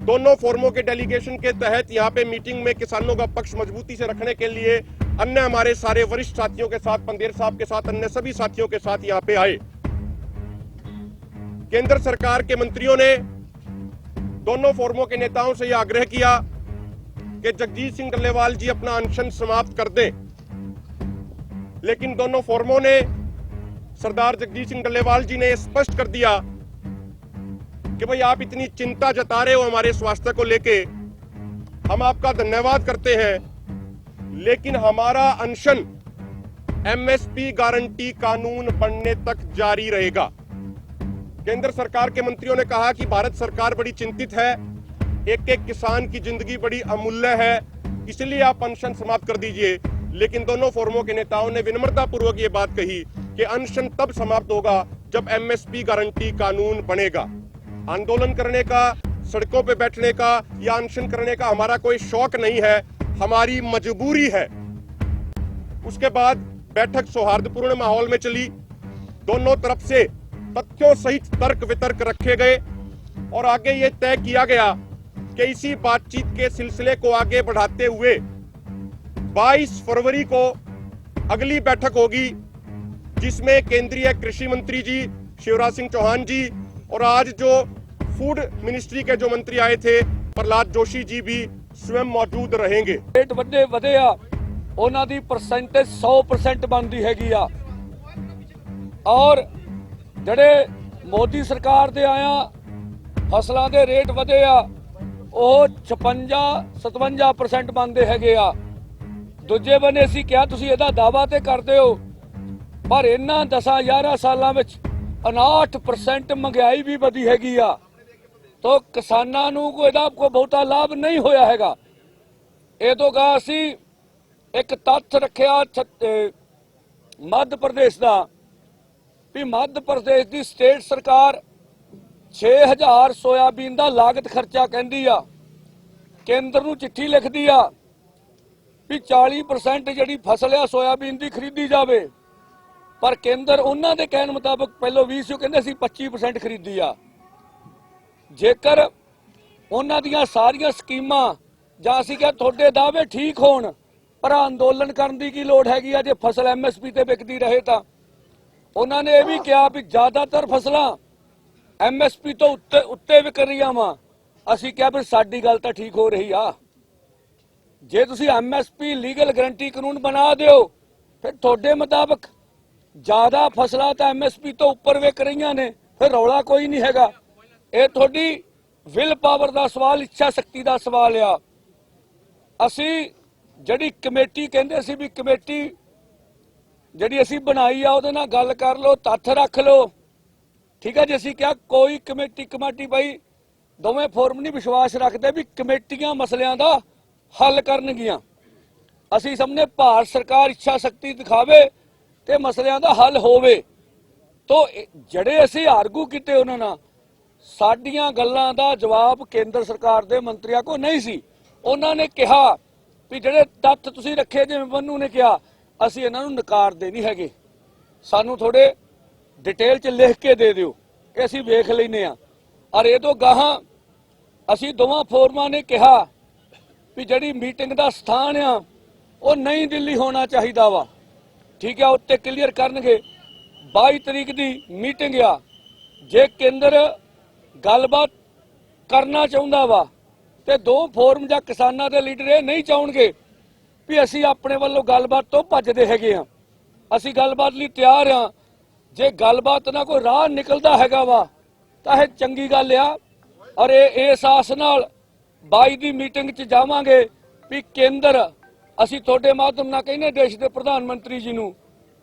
दोनों फोरमों के डेलीगेशन के तहत यहाँ पे मीटिंग में किसानों का पक्ष मजबूती से रखने के लिए अन्य हमारे सारे वरिष्ठ साथियों के साथ, पंदेर साहब के साथ, अन्य सभी साथियों के साथ यहाँ पे आए। केंद्र सरकार के मंत्रियों ने दोनों फोरमों के नेताओं से यह आग्रह किया कि जगजीत सिंह डल्लेवाल जी अपना अनशन समाप्त कर दें। लेकिन दोनों फोरमों ने सरदार जगजीत सिंह डल्लेवाल जी ने स्पष्ट कर दिया कि भाई आप इतनी चिंता जता रहे हो हमारे स्वास्थ्य को लेके। हम आपका धन्यवाद करते हैं। लेकिन हमारा अनशन एमएसपी गारंटी कानून बनने तक जारी रहेगा। केंद्र सरकार के मंत्रियों ने कहा कि भारत सरकार बड़ी चिंतित है। एक एक किसान की ज़िंदगी बड़ी अमूल्य है। इसलिए आप अनशन समाप्त कर दीजिए। लेकिन दोनों फोरमों के नेताओं ने विनम्रता पूर्वक ये बात कही कि अनशन तब समाप्त होगा जब एमएसपी गारंटी कानून बनेगा। आंदोलन करने का, सड़कों पे बैठने का या अनशन करने का हमारा कोई शौक नहीं है, हमारी मजबूरी है। उसके बाद बैठक सौहार्दपूर्ण माहौल में चली। दोनों तरफ़ से तथ्यों सहित तर्क वितर्क रखे गए और आगे ये तय किया गया कि इसी बातचीत के सिलसिले को आगे बढ़ाते हुए 22 फरवरी को अगली बैठक होगी, जिसमें केंद्रीय कृषि मंत्री जी, शिवराज सिंह चौहान जी और आज जो फूड मिनिस्ट्री के जो मंत्री आए थे प्रहलाद जोशी जी भी स्वयं मौजूद रहेंगे ਰੇਟ ਵੱਡੇ ਵਧੇ ਆ ਉਹਨਾਂ ਦੀ ਪਰਸੈਂਟੇਜ 100% ਬਣਦੀ ਹੈਗੀ ਆ ਔਰ ਜਿਹੜੇ ਮੋਦੀ ਸਰਕਾਰ ਦੇ ਆਇਆ ਫਸਲਾਂ ਦੇ ਰੇਟ ਵਧੇ ਆ ਉਹ 56 57% ਬਣਦੇ ਹੈਗੇ ਆ ਦੂਜੇ ਬੰਨੇ ਅਸੀਂ ਕਿਹਾ ਤੁਸੀਂ ਇਹਦਾ ਦਾਵਾ ਤੇ ਕਰਦੇ ਹੋ ਪਰ ਇਹਨਾਂ 10 11 ਸਾਲਾਂ ਵਿੱਚ 59% ਮਹਿੰਗਾਈ ਵੀ ਵਧੀ ਹੈਗੀ ਆ ਤੋ ਕਿਸਾਨਾਂ ਨੂੰ ਕੋਈ ਇਹਦਾ ਕੋਈ ਬਹੁਤਾ ਲਾਭ ਨਹੀਂ ਹੋਇਆ ਹੈਗਾ। ਇਹ ਤੋਂ ਗਾ ਅਸੀਂ ਇੱਕ ਤੱਥ ਰੱਖਿਆ ਛ- ਮੱਧ ਪ੍ਰਦੇਸ਼ ਦਾ ਵੀ ਮੱਧ ਪ੍ਰਦੇਸ਼ ਦੀ ਸਟੇਟ ਸਰਕਾਰ 6000 ਸੋਇਆਬੀਨ ਦਾ ਲਾਗਤ ਖਰਚਾ ਕਹਿੰਦੀ ਆ। ਕੇਂਦਰ ਨੂੰ ਚਿੱਠੀ ਲਿਖਦੀ ਆ ਵੀ 40% ਜਿਹੜੀ ਫਸਲ ਆ ਸੋਇਆਬੀਨ ਦੀ ਖਰੀਦੀ ਜਾਵੇ। ਪਰ ਕੇਂਦਰ ਉਹਨਾਂ ਦੇ ਕਹਿਣ ਮੁਤਾਬਕ ਪਹਿਲਾਂ 20 ਸੀ ਕਹਿੰਦੇ ਸੀ 25% ਖਰੀਦੀ ਆ। ਜੇਕਰ ਉਹਨਾਂ ਦੀਆਂ ਸਾਰੀਆਂ ਸਕੀਮਾਂ ਜਾਂ ਅਸੀਂ ਕਿਹਾ ਤੁਹਾਡੇ ਦਾਅਵੇ ਠੀਕ ਹੋਣ, ਪਰ ਅੰਦੋਲਨ ਕਰਨ ਦੀ ਕੀ ਲੋੜ ਹੈਗੀ ਆ? ਜੇ ਫਸਲ ਐਮਐਸਪੀ ਤੇ ਵਿਕਦੀ ਰਹੇ ਤਾਂ। ਉਹਨਾਂ ਨੇ ਇਹ ਵੀ ਕਿਹਾ ਵੀ ਜ਼ਿਆਦਾਤਰ ਫਸਲਾਂ ਐਮਐਸਪੀ ਤੋਂ ਉੱਤੇ ਉੱਤੇ ਵਿਕ ਰਹੀਆਂ ਵਾ। ਅਸੀਂ ਕਿਹਾ ਵੀ ਸਾਡੀ ਗੱਲ ਤਾਂ ਠੀਕ ਹੋ ਰਹੀ ਆ। ਜੇ ਤੁਸੀਂ ਐਮਐਸਪੀ ਲੀਗਲ ਗਰੰਟੀ ਕਾਨੂੰਨ ਬਣਾ ਦਿਓ, ਫਿਰ ਤੁਹਾਡੇ ਮੁਤਾਬਕ ਜ਼ਿਆਦਾ ਫਸਲਾਂ ਤਾਂ ਐਮਐਸਪੀ ਤੋਂ ਉੱਪਰ ਵਿਕ ਰਹੀਆਂ ਨੇ, ਫਿਰ ਰੌਲਾ ਕੋਈ ਨਹੀਂ ਹੈਗਾ। ਇਹ ਤੁਹਾਡੀ ਵਿਲ ਪਾਵਰ ਦਾ ਸਵਾਲ, ਇੱਛਾ ਸ਼ਕਤੀ ਦਾ ਸਵਾਲ ਆ। ਅਸੀਂ ਜਿਹੜੀ ਕਮੇਟੀ ਕਹਿੰਦੇ ਸੀ ਵੀ ਕਮੇਟੀ ਜਿਹੜੀ ਅਸੀਂ ਬਣਾਈ ਆ, ਉਹਦੇ ਨਾਲ ਗੱਲ ਕਰ ਲਓ, ਤੱਥ ਰੱਖ ਲਓ। ਠੀਕ ਹੈ ਜੀ, ਅਸੀਂ ਕਿਹਾ ਕੋਈ ਕਮੇਟੀ, ਕਮਾਟੀ ਬਾਈ, ਦੋਵੇਂ ਫੋਰਮ ਨਹੀਂ ਵਿਸ਼ਵਾਸ ਰੱਖਦੇ ਵੀ ਕਮੇਟੀਆਂ ਮਸਲਿਆਂ ਦਾ ਹੱਲ ਕਰਨਗੀਆਂ। ਅਸੀਂ ਸਾਹਮਣੇ ਭਾਰਤ ਸਰਕਾਰ ਇੱਛਾ ਸ਼ਕਤੀ ਦਿਖਾਵੇ ਤੇ ਮਸਲਿਆਂ ਦਾ ਹੱਲ ਹੋਵੇ। ਤੋਂ ਜਿਹੜੇ ਅਸੀਂ ਆਰਗੂ ਕੀਤੇ ਉਹਨਾਂ ਨਾਲ ਸਾਡੀਆਂ ਗੱਲਾਂ ਦਾ ਜਵਾਬ ਕੇਂਦਰ ਸਰਕਾਰ ਦੇ ਮੰਤਰੀਆਂ ਕੋ ਨਹੀਂ ਸੀ। ਉਹਨਾਂ ਨੇ ਕਿਹਾ ਵੀ ਜਿਹੜੇ ਤੱਥ ਤੁਸੀਂ ਰੱਖੇ, ਜਿਵੇਂ ਬੰਨੂ ਨੇ ਕਿਹਾ, ਅਸੀਂ ਇਹਨਾਂ ਨੂੰ ਨਕਾਰਦੇ ਨਹੀਂ ਹੈਗੇ। ਸਾਨੂੰ ਥੋੜੇ ਡਿਟੇਲ ਚ ਲਿਖ ਕੇ ਦੇ ਦਿਓ ਇਹ ਅਸੀਂ ਵੇਖ ਲੈਨੇ ਆ ਔਰ ਇਹ ਤੋਂ ਗਾਹਾਂ ਅਸੀਂ ਦੋਵਾਂ ਫੋਰਮਾਂ ਨੇ ਕਿਹਾ ਵੀ ਜਿਹੜੀ ਮੀਟਿੰਗ ਦਾ ਸਥਾਨ ਆ, ਉਹ ਨਹੀਂ ਦਿੱਲੀ ਹੋਣਾ ਚਾਹੀਦਾ ਵਾ। ਠੀਕ ਹੈ ਉੱਤੇ ਕਲੀਅਰ ਕਰਨਗੇ। 22 ਤਰੀਕ ਦੀ ਮੀਟਿੰਗ ਆ। ਜੇ ਕੇਂਦਰ ਗੱਲਬਾਤ ਕਰਨਾ ਚਾਹੁੰਦਾ ਵਾ ਤੇ ਦੋ ਫੋਰਮ ਜਾਂ ਕਿਸਾਨਾਂ ਦੇ ਲੀਡਰ ਇਹ ਨਹੀਂ ਚਾਹਣਗੇ ਵੀ ਅਸੀਂ ਆਪਣੇ ਵੱਲੋਂ ਗੱਲਬਾਤ ਤੋਂ ਭੱਜਦੇ ਹੈਗੇ ਆ ਅਸੀਂ ਗੱਲਬਾਤ ਲਈ ਤਿਆਰ ਆ ਜੇ ਗੱਲਬਾਤ ਨਾਲ ਕੋਈ ਰਾਹ ਨਿਕਲਦਾ ਹੈਗਾ ਵਾ, ਤਾਂ ਇਹ ਚੰਗੀ ਗੱਲ ਆ। ਔਰ ਇਹ ਇਸ ਆਸ ਨਾਲ 22 ਦੀ ਮੀਟਿੰਗ 'ਚ ਜਾਵਾਂਗੇ ਵੀ ਕੇਂਦਰ, ਅਸੀਂ ਤੁਹਾਡੇ ਮਾਧਿਅਮ ਨਾਲ ਕਹਿੰਦੇ ਦੇਸ਼ ਦੇ ਪ੍ਰਧਾਨ ਮੰਤਰੀ ਜੀ ਨੂੰ,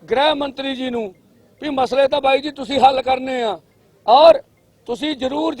ਗ੍ਰਹਿ ਮੰਤਰੀ ਜੀ ਨੂੰ, ਵੀ ਮਸਲੇ ਤਾਂ ਬਾਈ ਜੀ ਤੁਸੀਂ ਹੱਲ ਕਰਨੇ ਆ। ਔਰ ਤੁਸੀਂ ਜ਼ਰੂਰ